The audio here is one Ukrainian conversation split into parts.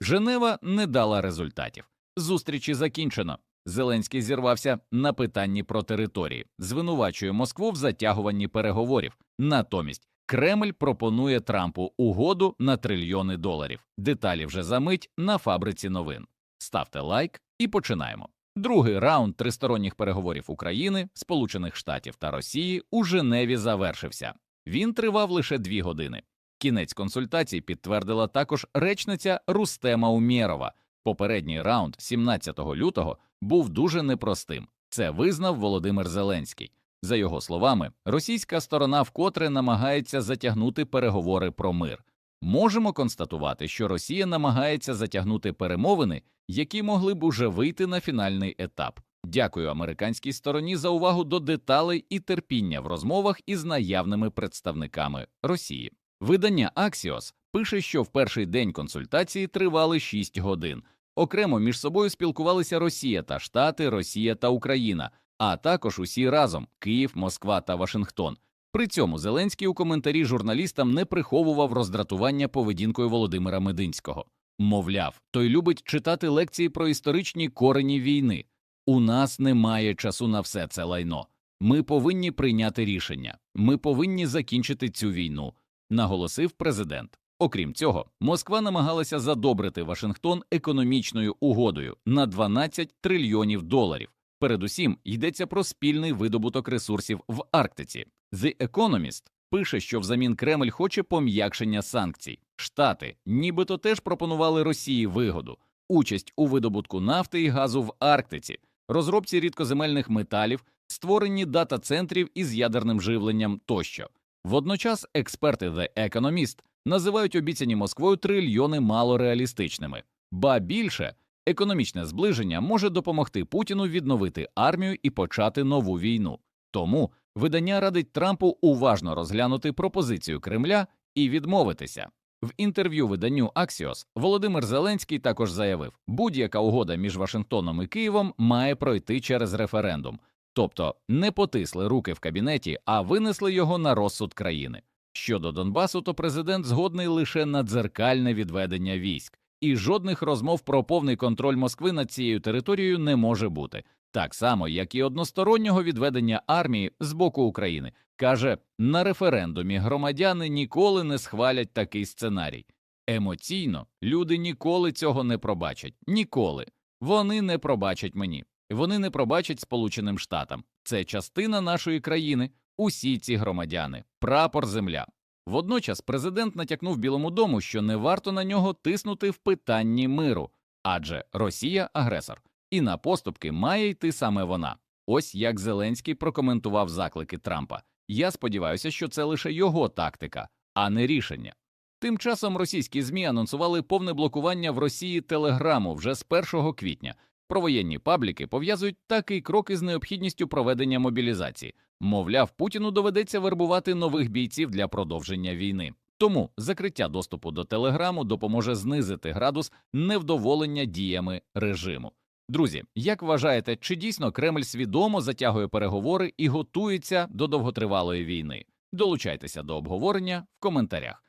Женева не дала результатів. Зустрічі закінчено. Зеленський зірвався на питанні про території, звинувачує Москву в затягуванні переговорів. Натомість Кремль пропонує Трампу угоду на трильйони доларів. Деталі вже за мить на фабриці новин. Ставте лайк і починаємо. Другий раунд тристоронніх переговорів України, Сполучених Штатів та Росії у Женеві завершився. Він тривав лише дві години. Кінець консультацій підтвердила також речниця Рустема Умєрова. Попередній раунд 17 лютого був дуже непростим. Це визнав Володимир Зеленський. За його словами, російська сторона вкотре намагається затягнути переговори про мир. Можемо констатувати, що Росія намагається затягнути перемовини, які могли б уже вийти на фінальний етап. Дякую американській стороні за увагу до деталей і терпіння в розмовах із наявними представниками Росії. Видання Axios пише, що в перший день консультації тривали 6 годин. Окремо між собою спілкувалися Росія та Штати, Росія та Україна, а також усі разом Київ, Москва та Вашингтон. При цьому Зеленський у коментарі журналістам не приховував роздратування поведінкою Володимира Мединського. Мовляв, той любить читати лекції про історичні корені війни. У нас немає часу на все це лайно. Ми повинні прийняти рішення. Ми повинні закінчити цю війну, наголосив президент. Окрім цього, Москва намагалася задобрити Вашингтон економічною угодою на 12 трильйонів доларів. Передусім йдеться про спільний видобуток ресурсів в Арктиці. The Economist пише, що взамін Кремль хоче пом'якшення санкцій. Штати нібито теж пропонували Росії вигоду, участь у видобутку нафти і газу в Арктиці, розробці рідкоземельних металів, створенні дата-центрів із ядерним живленням тощо. Водночас експерти The Economist називають обіцяні Москвою трильйони малореалістичними, ба більше економічне зближення може допомогти Путіну відновити армію і почати нову війну. Тому видання радить Трампу уважно розглянути пропозицію Кремля і відмовитися. В інтерв'ю виданню Axios Володимир Зеленський також заявив, будь-яка угода між Вашингтоном і Києвом має пройти через референдум, тобто не потисли руки в кабінеті, а винесли його на розсуд країни. Щодо Донбасу, то президент згодний лише на дзеркальне відведення військ, і жодних розмов про повний контроль Москви над цією територією не може бути, так само як і одностороннього відведення армії з боку України. Каже, на референдумі громадяни ніколи не схвалять такий сценарій. Емоційно люди ніколи цього не пробачать. Ніколи. Вони не пробачать мені. Вони не пробачать Сполученим Штатам. Це частина нашої країни. Усі ці громадяни, прапор земля. Водночас президент натякнув Білому дому, що не варто на нього тиснути в питанні миру, адже Росія агресор, і на поступки має йти саме вона. Ось як Зеленський прокоментував заклики Трампа. Я сподіваюся, що це лише його тактика, а не рішення. Тим часом російські змі анонсували повне блокування в Росії телеграму вже з 1 квітня. Провоєнні пабліки пов'язують такий крок із необхідністю проведення мобілізації. Мовляв, Путіну доведеться вербувати нових бійців для продовження війни. Тому закриття доступу до телеграму допоможе знизити градус невдоволення діями режиму. Друзі, як вважаєте, чи дійсно Кремль свідомо затягує переговори і готується до довготривалої війни? Долучайтеся до обговорення в коментарях.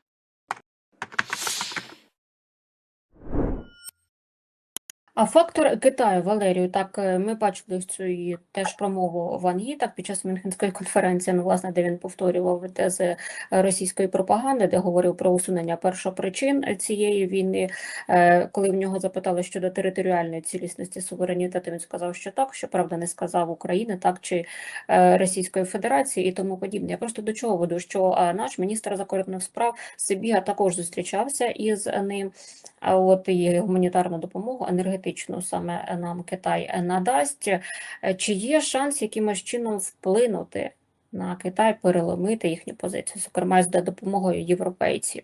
А фактор Китаю, Валерію, так е, ми бачили цю її теж промову Ван Гі, так під час Мюнхенської конференції, ну, власне, де він повторював тези російської пропаганди, де говорив про усунення першопричин цієї війни. Е, Коли в нього запитали щодо територіальної цілісності суверенітету, він сказав, що так, що правда не сказав України, так чи е, Російської Федерації і тому подібне. Я просто до чого веду, що наш міністр закордонних справ Сибіга також зустрічався із ним. А от і гуманітарну допомогу енергетичну саме нам Китай надасть. Е, Чи є шанс якимось чином вплинути на Китай, переломити їхню позицію, зокрема з допомогою європейців?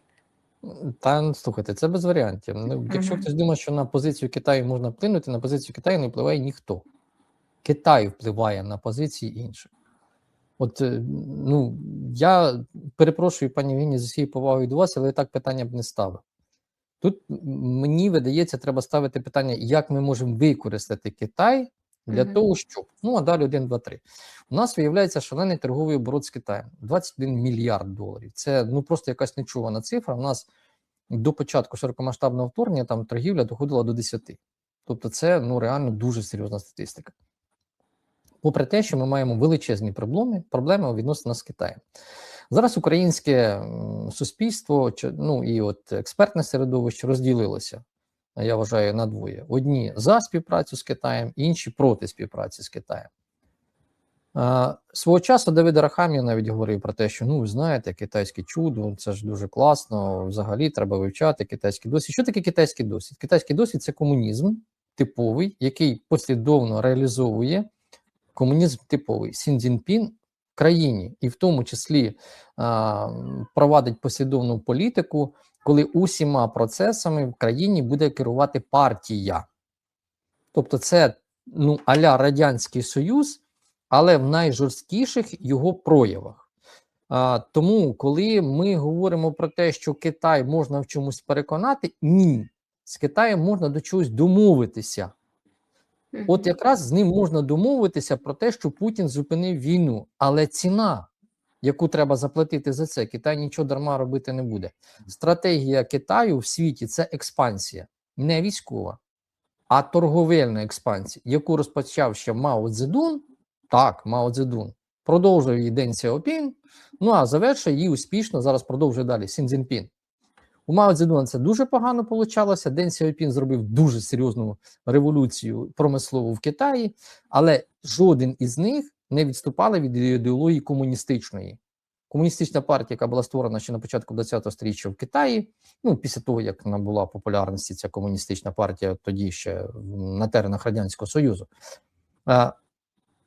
Та ну, слухайте, це без варіантів. Ну, якщо хтось думає, що на позицію Китаю можна вплинути, на позицію Китаю не впливає ніхто. Китай впливає на позиції інших. От, е, ну, я перепрошую, пані Вінні, з усією повагою до вас, але я так питання б не ставив. Тут мені видається, треба ставити питання, як ми можемо використати Китай для Мгм. того, щоб. Ну, а далі 1, 2, 3. У нас виявляється шалений торговий оборот з Китаєм 21 мільярд доларів. Це ну просто якась нечувана цифра. У нас до початку широкомасштабного вторгнення там торгівля доходила до 10. Тобто, це ну реально дуже серйозна статистика. Попри те, що ми маємо величезні проблеми, проблеми у відносинах з Китаєм. Зараз українське суспільство ну і от експертне середовище розділилося, я вважаю, на двоє: одні за співпрацю з Китаєм, інші проти співпраці з Китаєм. Свого часу Давид Арахамія навіть говорив про те, що ну ви знаєте, китайське чудо, це ж дуже класно. Взагалі треба вивчати китайський досвід. Що таке китайський досвід? Китайський досвід це комунізм типовий, який послідовно реалізовує комунізм типовий. Сін Цзіньпін в країні, і в тому числі а, провадить послідовну політику, коли усіма процесами в країні буде керувати партія. Тобто, це ну, аля Радянський Союз, але в найжорсткіших його проявах. А, тому, коли ми говоримо про те, що Китай можна в чомусь переконати, ні, з Китаєм можна до чогось домовитися. От якраз з ним можна домовитися про те, що Путін зупинив війну, але ціна, яку треба заплатити за це, Китай нічого дарма робити не буде. Стратегія Китаю в світі це експансія, не військова, а торговельна експансія, яку розпочав ще Мао Цзедун. Так, Мао Цзедун продовжив її Ден Сяопін, ну а завершує її успішно. Зараз продовжує далі Сін Цзіньпін. У Мао Цзедуна це дуже погано получалося. Ден Сяопін зробив дуже серйозну революцію промислову в Китаї, але жоден із них не відступали від ідеології комуністичної. Комуністична партія, яка була створена ще на початку 20-го століття в Китаї, ну після того як набула популярності ця комуністична партія, тоді ще на теренах Радянського Союзу,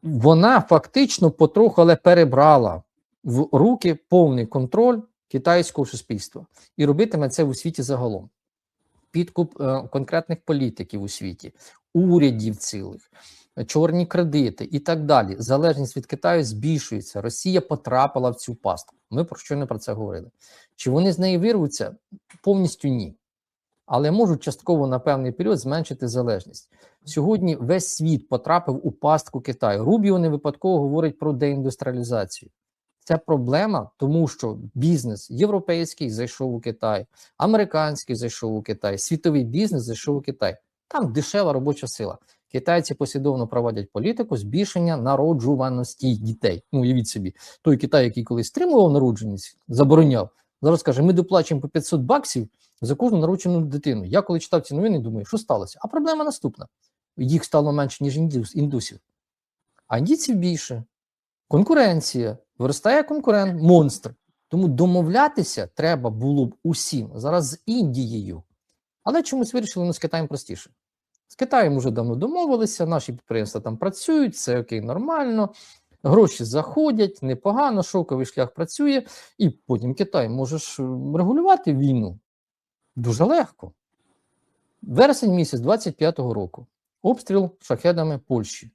вона фактично потроху але перебрала в руки повний контроль китайського суспільства і робитиме це в світі загалом. Підкуп е, конкретних політиків у світі, урядів цілих, чорні кредити і так далі. Залежність від Китаю збільшується. Росія потрапила в цю пастку. Ми про що не про це говорили. Чи вони з неї вирвуться? Повністю ні. Але можуть частково на певний період зменшити залежність. Сьогодні весь світ потрапив у пастку Китаю. Рубіо не випадково говорить про деіндустріалізацію. Це проблема, тому що бізнес європейський зайшов у Китай, американський зайшов у Китай, світовий бізнес зайшов у Китай. Там дешева робоча сила. Китайці послідовно проводять політику збільшення народжуваності дітей. Ну, уявіть собі, той Китай, який колись стримував народженість, забороняв. Зараз каже: ми доплачуємо по 500 баксів за кожну народжену дитину. Я коли читав ці новини, думаю, що сталося? А проблема наступна: їх стало менше, ніж індусів, а індійців більше. Конкуренція, виростає конкурент, монстр. Тому домовлятися треба було б усім зараз з Індією. Але чомусь вирішили ну, з Китаєм простіше. З Китаєм вже давно домовилися, наші підприємства там працюють, все окей, нормально. Гроші заходять, непогано, шоковий шлях працює, і потім Китай можеш е, регулювати війну дуже легко. Вересень місяць 25-го року. Обстріл шахедами Польщі.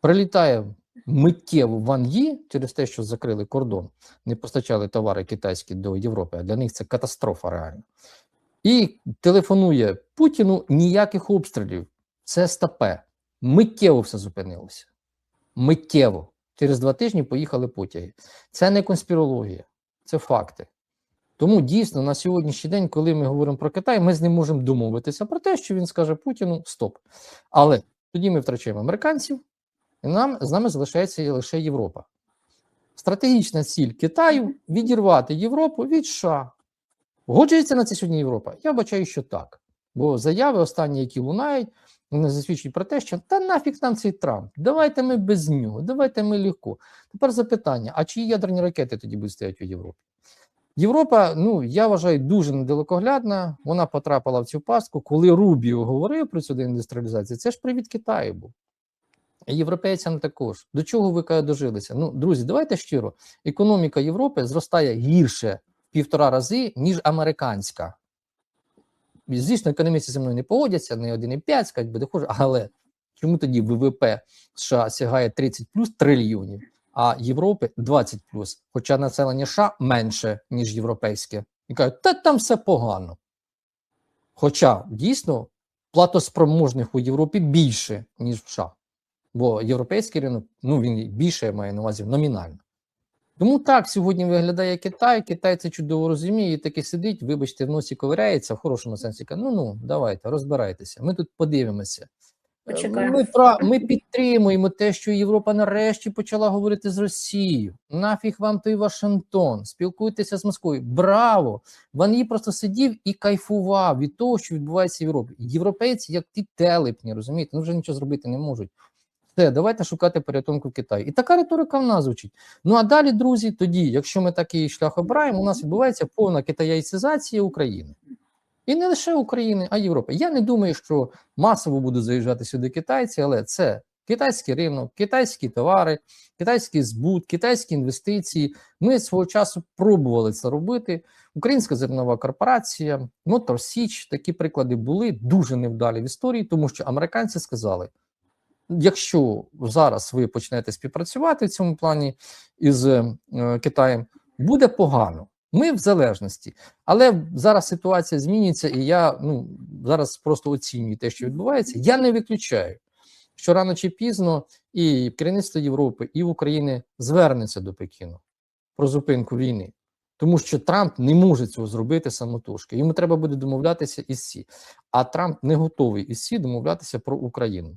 Прилітає миттєво в Ан'ї через те, що закрили кордон, не постачали товари китайські до Європи, а для них це катастрофа реальна. І телефонує Путіну ніяких обстрілів. Це стапе. Миттєво все зупинилося. Миттєво. Через два тижні поїхали потяги. Це не конспірологія, це факти. Тому дійсно на сьогоднішній день, коли ми говоримо про Китай, ми з ним можемо домовитися про те, що він скаже Путіну стоп. Але тоді ми втрачаємо американців, і нам з нами залишається лише Європа. Стратегічна ціль Китаю відірвати Європу від США. Годжується на це сьогодні Європа? Я бачаю, що так. Бо заяви останні, які лунають, вони засвідчують про те, що та нафіг нам цей Трамп, давайте ми без нього, давайте ми легко. Тепер запитання: а чиї ядерні ракети тоді будуть стояти у Європі? Європа, ну я вважаю, дуже недалекоглядна. Вона потрапила в цю пастку. Коли Рубіо говорив про цю деіндустріалізацію, це ж привід Китаю був. Європейцям також. До чого ви каже, дожилися? Ну, друзі, давайте щиро. Економіка Європи зростає гірше в півтора рази, ніж американська. Звісно, економісти зі мною не погодяться, не 1,5, скажуть, буде хуже, але чому тоді ВВП США сягає 30 плюс трильйонів, а Європи 20 плюс, хоча населення США менше, ніж європейське. І кажуть, та там все погано. Хоча дійсно платоспроможних у Європі більше, ніж в США. Бо європейський ринок, ну він більше має на увазі номінально. Тому так сьогодні виглядає Китай. Китай це чудово розуміє, і таки сидить, вибачте, в носі ковиряється в хорошому сенсі. каже, Ну ну давайте, розбирайтеся. Ми тут подивимося. Почекаємо. Ми, пра- ми підтримуємо те, що Європа нарешті почала говорити з Росією. Нафіг вам той Вашингтон, спілкуйтеся з Москвою. Браво! Ван Ї просто сидів і кайфував від того, що відбувається в Європі. Європейці, як ті телепні, розумієте, ну вже нічого зробити не можуть. Все, давайте шукати порятунку в Китаї. І така риторика в нас звучить. Ну а далі, друзі, тоді, якщо ми такий шлях обираємо, у нас відбувається повна китаїцизація України. І не лише України, а Європи. Я не думаю, що масово будуть заїжджати сюди китайці, але це китайський ринок, китайські товари, китайський збут, китайські інвестиції. Ми свого часу пробували це робити. Українська зернова корпорація, Мотор Січ, такі приклади були дуже невдалі в історії, тому що американці сказали: якщо зараз ви почнете співпрацювати в цьому плані із е, Китаєм, буде погано. Ми в залежності, але зараз ситуація змінюється, і я ну зараз просто оцінюю те, що відбувається. Я не виключаю, що рано чи пізно і керівництво Європи, і України звернеться до Пекіну про зупинку війни, тому що Трамп не може цього зробити самотужки. Йому треба буде домовлятися із Сі. А Трамп не готовий із Сі домовлятися про Україну.